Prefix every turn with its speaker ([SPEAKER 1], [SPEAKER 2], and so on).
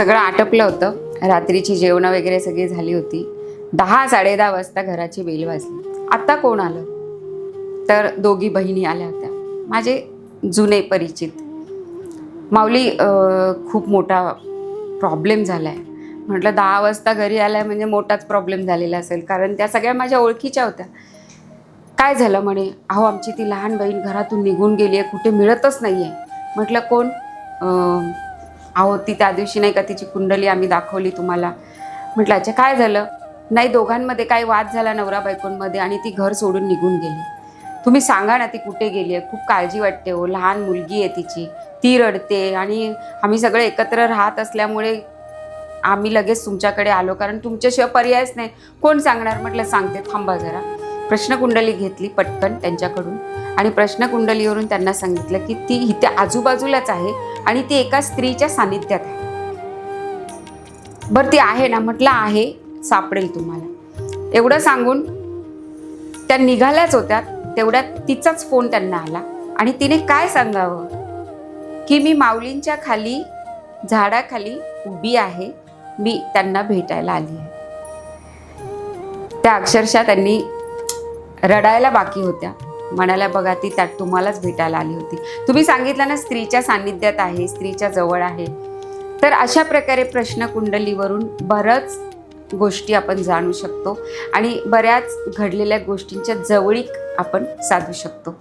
[SPEAKER 1] सगळं आटपलं होतं. रात्रीची जेवणं वगैरे सगळी झाली होती. दहा साडेदहा वाजता घराची बेल वाजली. आत्ता कोण आलं? तर दोघी बहिणी आल्या होत्या. माझे जुने परिचित. माऊली खूप मोठा प्रॉब्लेम झाला आहे म्हटलं दहा वाजता घरी आलाय म्हणजे मोठाच प्रॉब्लेम झालेला असेल. कारण त्या सगळ्या माझ्या ओळखीच्या होत्या. काय झालं म्हणे? अहो आमची ती लहान बहीण घरातून निघून गेली आहे कुठे मिळतच नाही आहे म्हटलं कोण? अहो ती त्या दिवशी नाही का तिची कुंडली आम्ही दाखवली तुम्हाला. म्हटलं अच्छा काय झालं? नाही दोघांमध्ये काही वाद झाला नवरा बायकोंमध्ये आणि ती घर सोडून निघून गेली. तुम्ही सांगा ना ती कुठे गेली आहे? खूप काळजी वाटते हो लहान मुलगी आहे तिची. ती रडते आणि आम्ही सगळे एकत्र राहत असल्यामुळे आम्ही लगेच तुमच्याकडे आलो. कारण तुमच्याशिवाय पर्यायच नाही. कोण सांगणार? म्हटलं सांगते थांबा जरा. प्रश्नकुंडली घेतली पटकन त्यांच्याकडून. आणि प्रश्नकुंडलीवरून त्यांना सांगितलं की ती इथे आजूबाजूलाच आहे आणि ती एका स्त्रीच्या सानिध्यात आहे. बरं ती आहे ना? म्हटलं आहे. सापडेल तुम्हाला. एवढं सांगून त्या निघाल्याच होत्या. तेवढ्यात तिचाच फोन त्यांना आला. आणि तिने काय सांगावं? की मी माऊलींच्या खाली झाडाखाली उभी आहे. मी त्यांना भेटायला आली आहे. त्या अक्षरशः त्यांनी रडायला बाकी होत्या. म्हणाल्या बघा ती त्यात तुम्हालाच भेटायला आली होती. तुम्ही सांगितलं ना स्त्रीच्या सान्निध्यात आहे स्त्रीच्या जवळ आहे. तर अशा प्रकारे प्रश्न कुंडलीवरून बरंच गोष्टी आपण जाणू शकतो आणि बऱ्याच घडलेल्या गोष्टींच्या जवळीक आपण साधू शकतो.